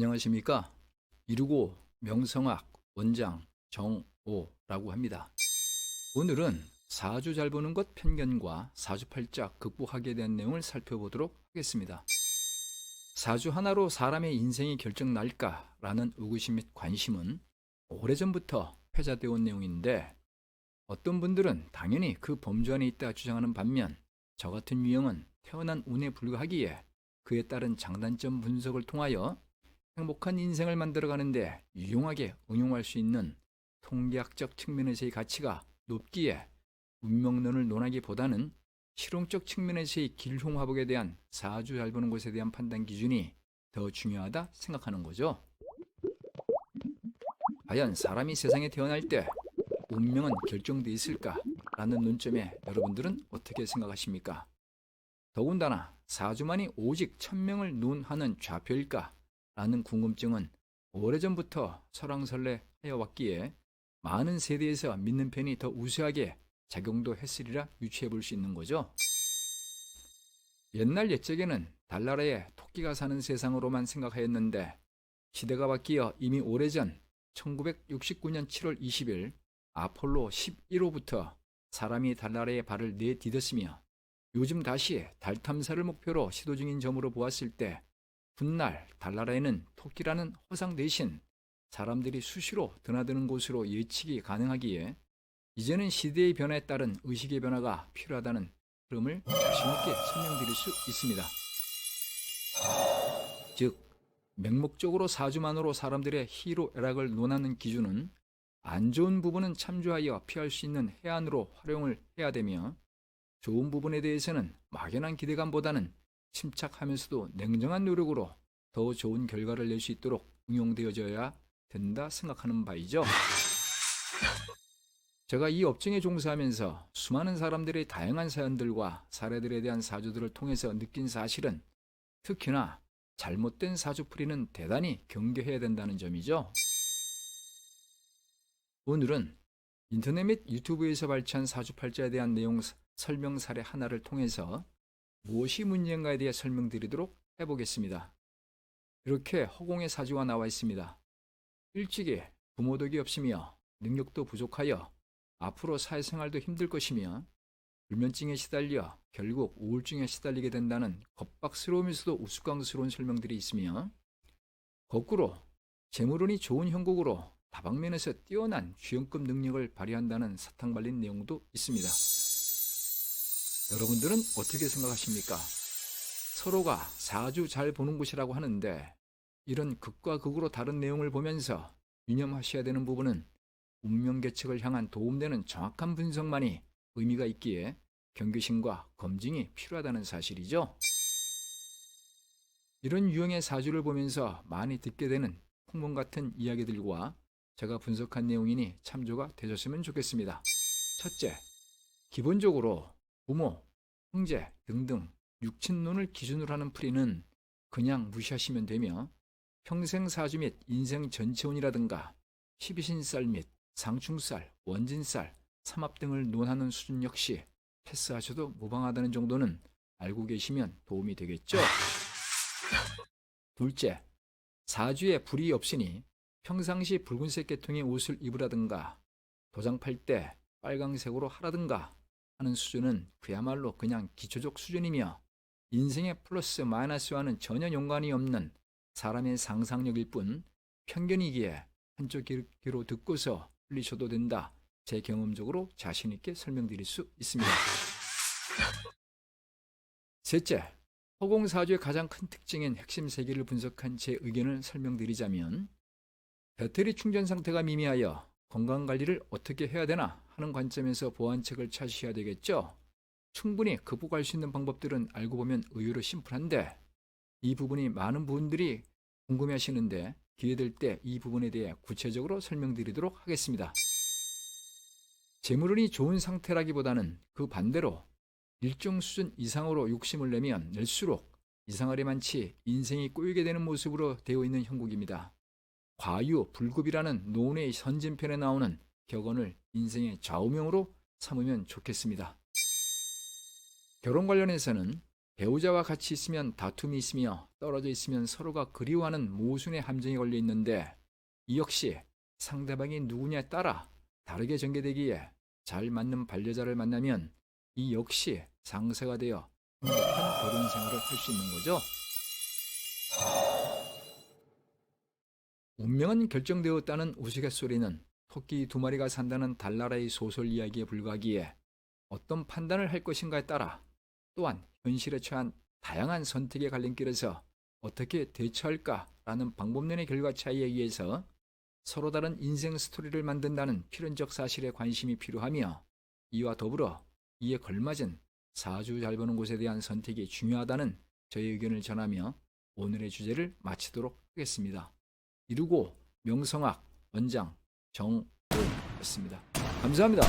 안녕하십니까? 이루고 명성학 원장 정오라고 합니다. 오늘은 사주 잘 보는 것 편견과 사주팔자 극복하게 대한 내용을 살펴보도록 하겠습니다. 사주 하나로 사람의 인생이 결정 날까라는 의구심 및 관심은 오래전부터 회자되어 온 내용인데 어떤 분들은 당연히 그 범주 안에 있다 주장하는 반면 저 같은 유형은 태어난 운에 불과하기에 그에 따른 장단점 분석을 통하여 행복한 인생을 만들어가는데 유용하게 응용할 수 있는 통계학적 측면에서의 가치가 높기에 운명론을 논하기보다는 실용적 측면에서의 길홍화복에 대한 사주 잘 보는 것에 대한 판단 기준이 더 중요하다 생각하는 거죠. 과연 사람이 세상에 태어날 때 운명은 결정돼 있을까 라는 논점에 여러분들은 어떻게 생각하십니까? 더군다나 사주만이 오직 천명을 논하는 좌표일까? 라는 궁금증은 오래전부터 설왕설래 하여 왔기에 많은 세대에서 믿는 편이 더 우세하게 작용도 했으리라 유추해 볼 수 있는 거죠. 옛날 옛적에는 달나라에 토끼가 사는 세상으로만 생각하였는데 시대가 바뀌어 이미 오래전 1969년 7월 20일 아폴로 11호부터 사람이 달나라에 발을 내디뎠으며 요즘 다시 달 탐사를 목표로 시도 중인 점으로 보았을 때 훗날 달나라에는 토끼라는 허상 대신 사람들이 수시로 드나드는 곳으로 예측이 가능하기에 이제는 시대의 변화에 따른 의식의 변화가 필요하다는 흐름을 자신있게 설명드릴 수 있습니다. 즉, 맹목적으로 사주만으로 사람들의 희로애락을 논하는 기준은 안 좋은 부분은 참조하여 피할 수 있는 해안으로 활용을 해야 되며 좋은 부분에 대해서는 막연한 기대감보다는 침착하면서도 냉정한 노력으로 더 좋은 결과를 낼 수 있도록 응용되어져야 된다 생각하는 바이죠. 제가 이 업종에 종사하면서 수많은 사람들의 다양한 사연들과 사례들에 대한 사주들을 통해서 느낀 사실은 특히나 잘못된 사주풀이는 대단히 경계해야 된다는 점이죠. 오늘은 인터넷 및 유튜브에서 발췌한 사주팔자에 대한 내용 설명 사례 하나를 통해서 무엇이 문제인가에 대해 설명드리도록 해보겠습니다. 이렇게 허공의 사주가 나와 있습니다. 일찍이 부모덕이 없으며 능력도 부족하여 앞으로 사회생활도 힘들 것이며 불면증에 시달려 결국 우울증에 시달리게 된다는 겁박스러우면서도 우스꽝스러운 설명들이 있으며 거꾸로 재물운이 좋은 형국으로 다방면에서 뛰어난 주연급 능력을 발휘한다는 사탕 발린 내용도 있습니다. 여러분들은 어떻게 생각하십니까? 서로가 사주 잘 보는 곳이라고 하는데 이런 극과 극으로 다른 내용을 보면서 유념하셔야 되는 부분은 운명 계측을 향한 도움되는 정확한 분석만이 의미가 있기에 경계심과 검증이 필요하다는 사실이죠. 이런 유형의 사주를 보면서 많이 듣게 되는 풍문 같은 이야기들과 제가 분석한 내용이니 참조가 되셨으면 좋겠습니다. 첫째, 기본적으로 부모, 형제 등등 육친론을 기준으로 하는 풀이는 그냥 무시하시면 되며 평생 사주 및 인생 전체운이라든가 십이신살 및 상충살, 원진살, 삼합 등을 논하는 수준 역시 패스하셔도 무방하다는 정도는 알고 계시면 도움이 되겠죠. 둘째, 사주에 불이 없으니 평상시 붉은색 계통의 옷을 입으라든가 도장 팔 때 빨강색으로 하라든가 하는 수준은 그야말로 그냥 기초적 수준이며 인생의 플러스 마이너스와는 전혀 연관이 없는 사람의 상상력일 뿐 편견이기에 한쪽 귀로 듣고서 흘리셔도 된다. 제 경험적으로 자신있게 설명드릴 수 있습니다. 셋째, 허공사주의 가장 큰 특징인 핵심 세 개를 분석한 제 의견을 설명드리자면 배터리 충전 상태가 미미하여 건강 관리를 어떻게 해야 되나 하는 관점에서 보완책을 찾으셔야 되겠죠. 충분히 극복할 수 있는 방법들은 알고 보면 의외로 심플한데 이 부분이 많은 분들이 궁금해 하시는데 기회 될 때 이 부분에 대해 구체적으로 설명드리도록 하겠습니다. 재물운이 좋은 상태라기보다는 그 반대로 일정 수준 이상으로 욕심을 내면 낼수록 이상하리 많지 인생이 꼬이게 되는 모습으로 되어 있는 형국입니다. 과유, 불급이라는 논의 선진편에 나오는 격언을 인생의 좌우명으로 삼으면 좋겠습니다. 결혼 관련해서는 배우자와 같이 있으면 다툼이 있으며 떨어져 있으면 서로가 그리워하는 모순의 함정에 걸려 있는데 이 역시 상대방이 누구냐에 따라 다르게 전개되기에 잘 맞는 반려자를 만나면 이 역시 상세가 되어 행복한 결혼 생활을 할 수 있는 거죠. 운명은 결정되었다는 우스갯소리는 토끼 두 마리가 산다는 달나라의 소설 이야기에 불과하기에 어떤 판단을 할 것인가에 따라 또한 현실에 처한 다양한 선택의 갈림길에서 어떻게 대처할까라는 방법론의 결과 차이에 의해서 서로 다른 인생 스토리를 만든다는 필연적 사실에 관심이 필요하며 이와 더불어 이에 걸맞은 사주 잘 보는 곳에 대한 선택이 중요하다는 저의 의견을 전하며 오늘의 주제를 마치도록 하겠습니다. 이루고 명성학 원장 정오였습니다. 감사합니다.